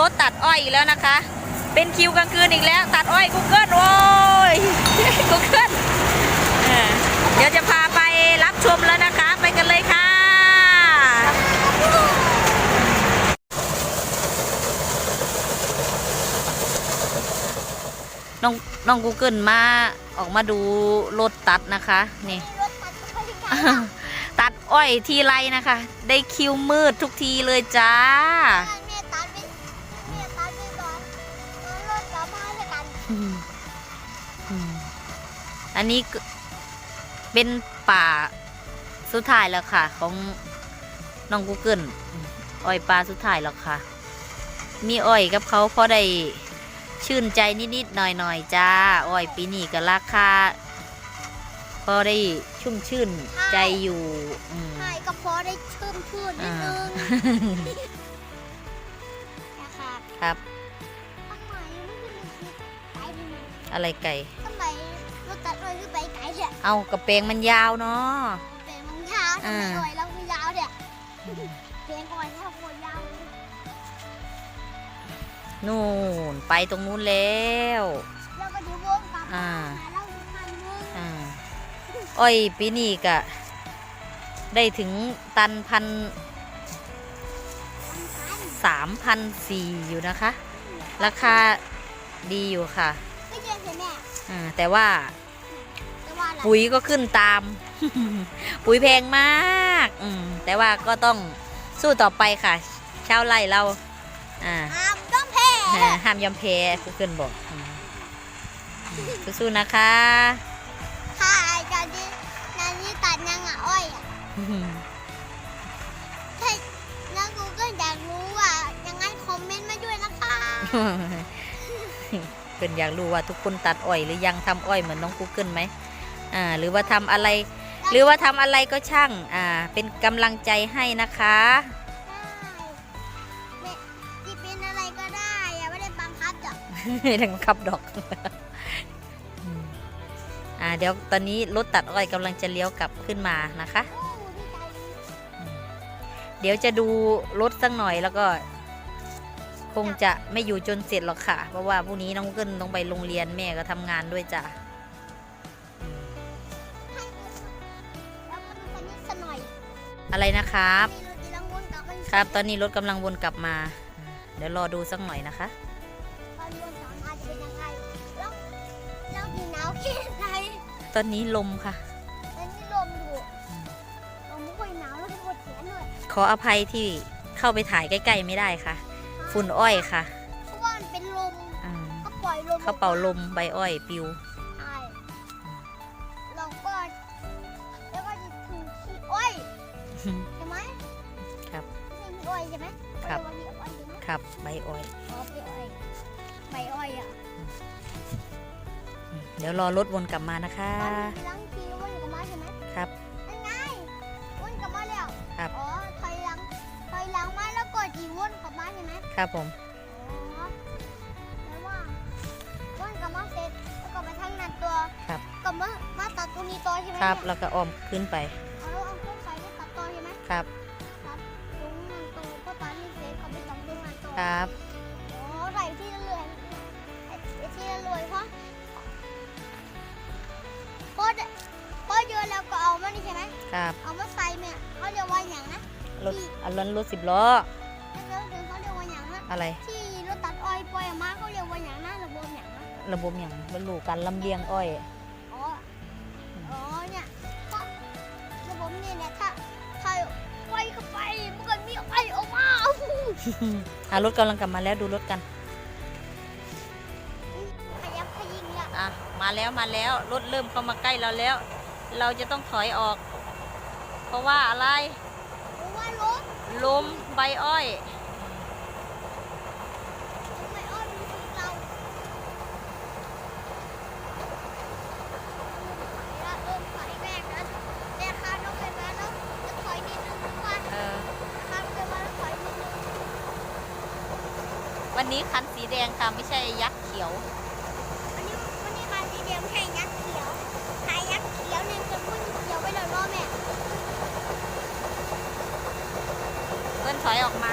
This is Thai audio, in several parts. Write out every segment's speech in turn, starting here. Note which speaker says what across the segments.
Speaker 1: รถตัดอ้อยอีกแล้วนะคะ เป็นคิวกลางคืนอีกแล้ว ตัดอ้อยกูเกิลโอ้ยกูเกิลเดี๋ยวจะพาไปรับชมแล้วนะคะ ไปกันเลยค่ะน้องน้องกูเกิลมาออกมาดูรถตัดนะคะนี่
Speaker 2: ตัด
Speaker 1: อ้อยทีไรนะคะ ได้คิวมืดทุกทีเลยจ้า
Speaker 2: อันนี้ก็
Speaker 1: เป็นป่าสุดท้ายแล้วค่ะ ของน้องกูเกิลอ้อยปลาสุดท้ายแล้วค่ะ มีอ้อยกับเขาพอได้ชื่นใจนิดๆหน่อยๆจ้าอ้อยปีนี้ก็ราคาพอได้ชุ่มชื่นใจอยู่อืม
Speaker 2: ใช่ก็พอได้ชื่มชื่นนิดนึงนะคะ
Speaker 1: ครับ
Speaker 2: ทำไมไม่ขึ้นคิดไกลไปไหม
Speaker 1: อะไรไก่
Speaker 2: ทำไมรถตัดอ้อยขึ้นไปไกลเนี่ย
Speaker 1: เอากระเปงมันยาวเนาะ
Speaker 2: เป็นมังยาวทำไม
Speaker 1: อ่า
Speaker 2: อ้อยแล้วมันยาวเนี่ยเพลงอ้อยถ้าโคตรยาวเลย
Speaker 1: นู่นไปตรงนู้นแล้ว
Speaker 2: แล้วก็เดี๋ยววงกลับมา
Speaker 1: อ่า
Speaker 2: หาเราอีกคันนึง
Speaker 1: อ่าอ้อยปีนี้ก็ได้ถึงตันพัน
Speaker 2: สำคัญ
Speaker 1: สามพันสี่อยู่นะคะ ราคาดีอยู่ค่ะ
Speaker 2: ไม่เย็นใช่ไหม
Speaker 1: อ่าแต่ว่า
Speaker 2: แต่ว่าอะไร
Speaker 1: ปุ๋ยก็ขึ้นตาม ปุ๋ยแพงมากอืมแต่ว่าก็ต้องสู้ต่อไปค่ะชาวไร่เราอ่า
Speaker 2: อาบต้องแพ้
Speaker 1: อ่าห้ามยอมแพ้กูเกินบอกอืมอืมสู้ๆนะคะ
Speaker 2: ค่ะตอนนี้นานนี้ตัดนางอะอ้อยอะถ้าแล้วกูก็อยากรู้ว่ายังไงคอมเมนต์มาด้วยนะคะ
Speaker 1: เกินอยากรู้ว่าทุกคนตัดอ้อยหรือยังทำอ้อยเหมือนน้องกูเกิลไหม อ่าหรือว่าทำอะไร หรือว่าทำอะไรก็ช่างอ่าเป็นกำลังใจให้นะคะ
Speaker 2: ได้แม่ที่เป็นอะไรก็ได้อย่าไม่ได้บังคับจ้ะ
Speaker 1: ไม่ได้บังคับดอกอืมอ่าเดี๋ยวตอนนี้รถตัดอ้อยกำลังจะเลี้ยวกลับขึ้นมานะคะ
Speaker 2: โอ้ดีใจ
Speaker 1: เดี๋ยวจะดูรถสักหน่อยแล้วก็ คงจะไม่อยู่จนเสร็จหรอกค่ะ เพราะว่าพรุ่งนี้น้องเกิลต้องไปโรงเรียนแม่ก็ทำงานด้วยจ้ะ
Speaker 2: อะ
Speaker 1: ไรนะครับ
Speaker 2: ให้รถที่ลังวนกลับมัน
Speaker 1: ครับตอนนี้รถกำลังวนกลับมา เดี๋ยวรอดูสักหน่อยนะคะ
Speaker 2: ตอนวนกลับมาจะเป็นยังไงแล้วแล้วมีหนาวแค่ไหน
Speaker 1: ตอนนี้ลมค่ะ
Speaker 2: แล้วนี่ลมอยู่ลมไม่ค่อยหนาวแล้วก็ปวดแขนเลย
Speaker 1: ขออภัยที่เข้าไปถ่ายใกล้ๆไม่ได้ค่ะ ฝุ่นอ้อยค่ะ
Speaker 2: เพราะว่ามันเป็นลม
Speaker 1: อืม
Speaker 2: เขาปล่อยลม
Speaker 1: เขาเป่าลมใบอ้อยปิว
Speaker 2: ช่ขี้อ้อยใช่ไหม
Speaker 1: ครับ
Speaker 2: เขาเยกว่าขี้อ้อยใช่ไหม
Speaker 1: ครับใบอ้อย
Speaker 2: อ๋อใบอ้อยใบอ้อยอะ
Speaker 1: อืมเดี๋ยวรอรถวนกลับมานะคะ
Speaker 2: ตอนที่ล้างทีวนกลับมาใช่ไหม
Speaker 1: ครับ
Speaker 2: นั่นไงวนกลับมาแล้ว
Speaker 1: ครับ
Speaker 2: อ๋อถอยหลังถอยหลังมาแล้วก็จีวนกลับมาใช่ไหม
Speaker 1: ครับผม
Speaker 2: อ๋อแล้วว่าวนกลับมาเสร็จแล้วก็ไปทางนั้นตัว
Speaker 1: ครับ
Speaker 2: กลับมามาตัดตรงนี้ต่อใช่ไหม
Speaker 1: ครับ
Speaker 2: เนี่ย
Speaker 1: แล้วก็อ้อมขึ้นไป
Speaker 2: เอาเอาเครื่องไฟไปตัดต่อใช่ไหม
Speaker 1: ครับ
Speaker 2: ครับ
Speaker 1: ครับ
Speaker 2: อ๋อใส่ที่ละเลื่อยไอ้ไอ้ที่ละเลื่อยเพราะเพราะเพราะเยอะแล้วก็เอามานี่ใช่ไหม
Speaker 1: ครับ
Speaker 2: เอามาใส่เนี่ยเขาเรียกว่าอย่างนะ
Speaker 1: รถอันนั้นรถสิบล้อ
Speaker 2: แล้วเดี๋ยวเขาเรียกว่าอย่างนะ
Speaker 1: อะไร
Speaker 2: ที่รถตัดอ้อยปล่อยออกมาเขาเรียกว่าอย่างนะระบบอย่างนะ
Speaker 1: ระบบอย่างบรรลุการลำเลียงอ้อย
Speaker 2: อ๋ออ๋อเนี่ยเพราะระบบนี่เนี่ยถ้าถ้าไฟเข้าไปมัน อะ
Speaker 1: รถกำลังกลับมาแล้วดูรถกัน
Speaker 2: ขยับขยิงเนี่ย
Speaker 1: อะมาแล้วมาแล้วรถเริ่มเข้ามาใกล้เราแล้ว เราจะต้องถอยออก เพราะว่าอะไร
Speaker 2: เพราะว่ารถ
Speaker 1: ลมใบอ้อย
Speaker 2: ไม่อ้อยมันคือเราเริ่มถอยแรกนะแต่คาต้องไปมาแล้วจะถอยนิดนึงทุกวัน
Speaker 1: เออ
Speaker 2: คาไปมาแล้วถอยนิดนึง
Speaker 1: วันนี้คันสีแดงค่ะไม่ใช่ยักษ์เขียว
Speaker 2: วันนี้วันนี้มาสีแดงไม่ใช่ยักษ์เขียวหายยักษ์เขียวเนี่ยจะพุ่งเขียวไปเลยเนาะแม่
Speaker 1: เพื่อนถอยออกมา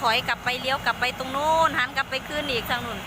Speaker 2: ถอยกลับไปเลี้ยวกลับไปตรงนู้นหันกลับไปขึ้นอีกทางนู้น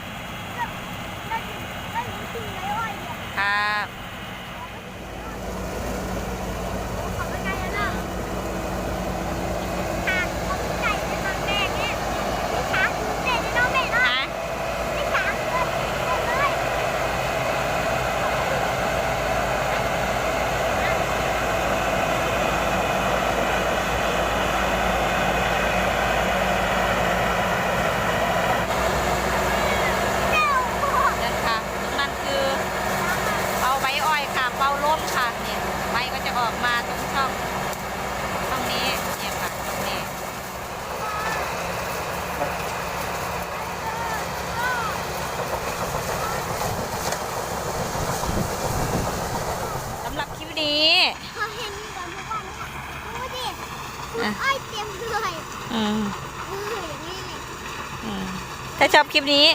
Speaker 2: ถ้าชอบคลิปนี้